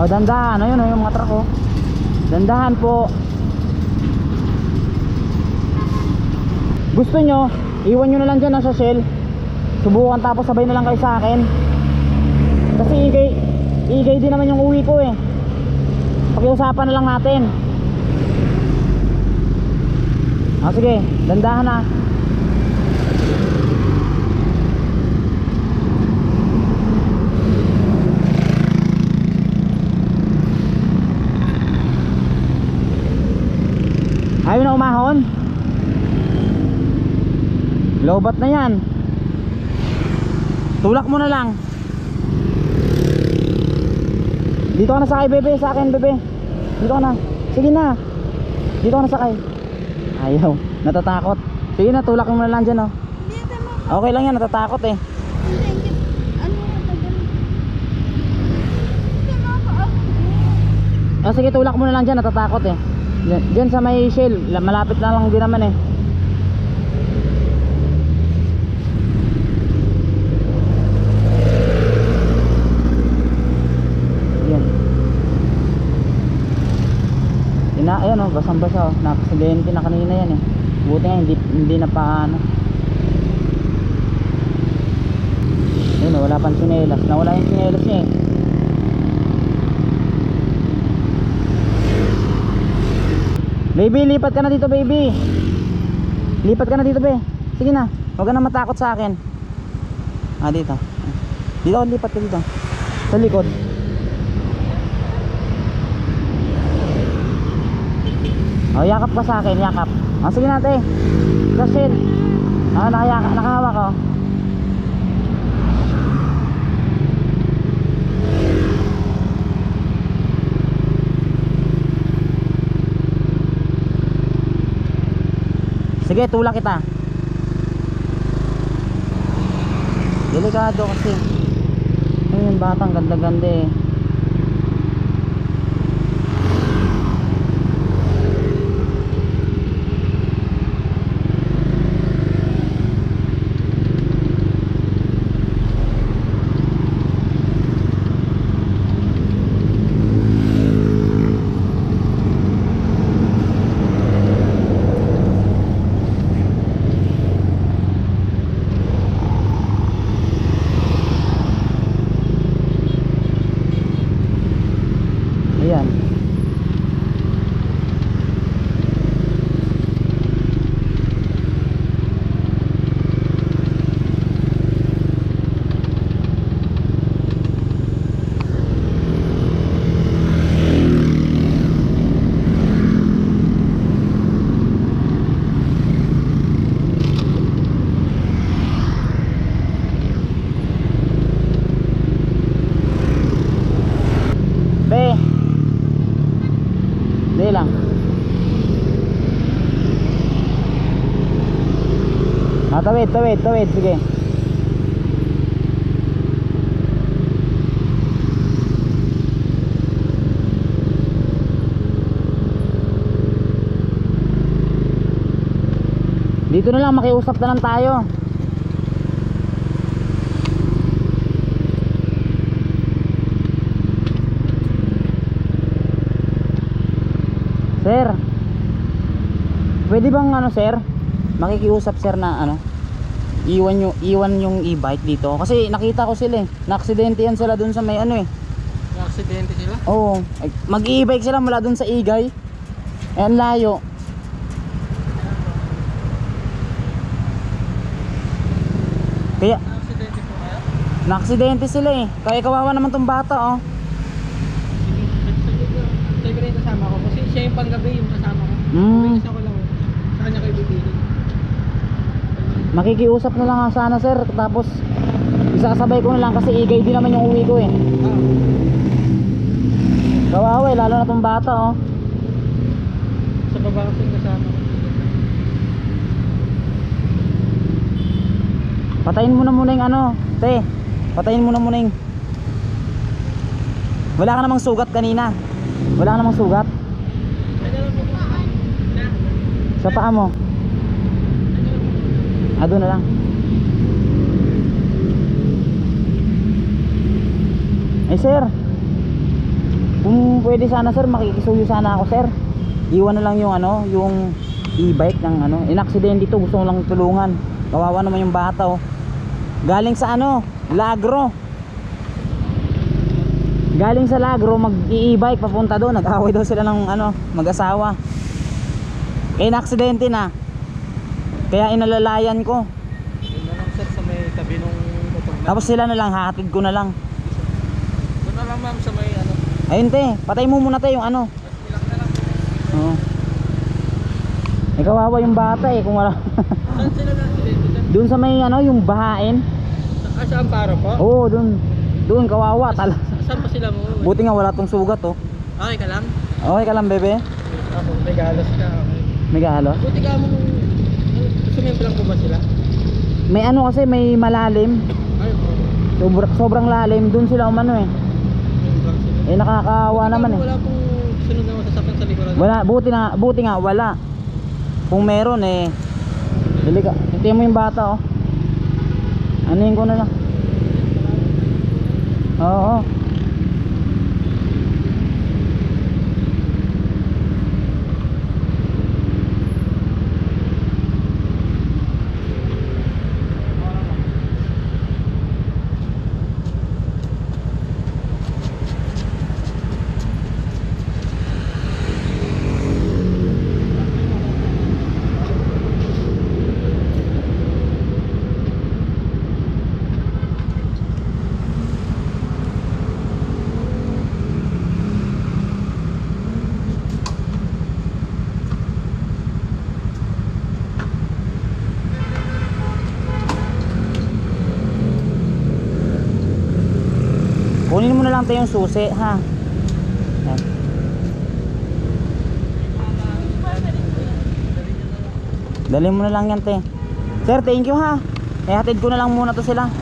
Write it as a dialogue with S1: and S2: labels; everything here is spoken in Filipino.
S1: Oh, dandahan. Ayun, oh, yung mga truck, oh. Dandahan po. Gusto nyo, iwan nyo na lang dyan nasa shell. Subukan tapos sabay na lang kayo sa akin. Kasi igay, igay din naman yung uwi ko eh. Pakiusapan na lang natin. Ah, sige, dandahan na. Na umahon. Lobat na yan. Tulak mo na lang. Dito ka na sakay, bebe. Sa akin, bebe. Dito ka na. Sige na. Dito ka na sakay. Ayaw. Natatakot. Sige na, tulak mo na lang dyan, oh. Okay lang yan, natatakot eh. Ah, sige, tulak mo na lang dyan, natatakot eh. Dyan, dyan sa may shell, la- malapit na lang din naman eh. Yan. Ina, ayan oh, basang basa oh. Nakasidente na kanina yan eh. Buti nga, hindi, hindi na pa ano. Ayun oh, wala pang sinelas. Nawala yung sinelas niya eh. Baby, lipat ka na dito, baby. Lipat ka na dito, be. Sige na. Huwag ka na matakot sa akin. Ah, dito. Dito, lipat ka dito. Sa likod. Oh, yakap ka sa akin, yakap. Ah, sige na, te. Kasil. Ah, nakayaka, nakahawak ko. Sige, tulak kita. Delikado kasi. Ayun yung batang ganda-ganda eh. Ayan. Be. Hindi lang. Ah, tawid, tawid, tawid. Sige. Dito na lang, makiusap na lang tayo. Sir. Pwede bang ano, sir? Makikiusap sir na ano? Iwan yung iwan yung e-bike dito kasi nakita ko sila eh. Na-aksidente yan sila dun sa may ano eh.
S2: Aksidente sila?
S1: Oo, Ay, mag-e-bike sila mula dun sa Igay. Eh, ang layo. Kaya
S2: Aksidente po kaya?
S1: na-aksidente sila eh. Kaya kawawa naman tong bata oh.
S2: Sige, ko kasi siya yung panggabi yung kasama ko.
S1: Hmm.
S2: Bilis ako lang. Sa kanya kayo bibili.
S1: Makikiusap na lang sana sir tapos isasabay ko na lang kasi Igay din naman yung uwi ko eh. Kawawa eh, lalo na tong bata oh.
S2: sa baba kasi kasama.
S1: Patayin mo na muna yung ano, te. Patayin mo na muna yung Wala ka namang sugat kanina. Wala ka namang sugat sa paa mo. Ah, doon na lang. Eh sir, Kung pwede sana sir, makikisuyo sana ako sir. Iwan na lang yung ano, yung e-bike ng ano. In-accident dito, gusto ko lang tulungan. Kawawa naman yung bata oh. Galing sa ano, Lagro. Galing sa Lagro, mag-e-bike papunta doon. Nag-away daw sila ng ano, mag-asawa. Eh, na-aksidente na. Kaya inalalayan ko.
S2: Yun na lang sir sa may tabi nung motor na.
S1: Tapos sila na lang, hatid ko na lang.
S2: Doon na lang ma'am sa may ano.
S1: Ayun te, patay mo muna te yung ano.
S2: Ilang na lang.
S1: Oo. Eh, kawawa yung bata eh, kung wala.
S2: Saan sila na
S1: doon sa may ano, yung bahain.
S2: Ah, sa Amparo po?
S1: Oo, doon. Doon, kawawa. Tala.
S2: Saan pa sila mo?
S1: Buti nga wala tong sugat oh.
S2: Okay ka lang?
S1: Okay ka lang bebe?
S2: Ako, may galos ka. Okay.
S1: May galo?
S2: Buti ka mo Sumempo lang po ba sila?
S1: May ano kasi, may malalim.
S2: Ay, po.
S1: Sobra, sobrang lalim. Doon sila umano eh.
S2: Sila.
S1: Eh, nakakaawa
S2: Buti
S1: naman eh.
S2: Wala pong sunod na masasakyan sa likuran.
S1: Wala, buti nga, buti nga, wala. Kung meron eh, dili ka. Tingnan mo yung bata oh. Anuhin ko na lang. Oo. Kunin mo na lang tayo yung susi, ha? Dali mo na lang yan, te. Sir, thank you, ha? Eh, hatid ko na lang muna to sila.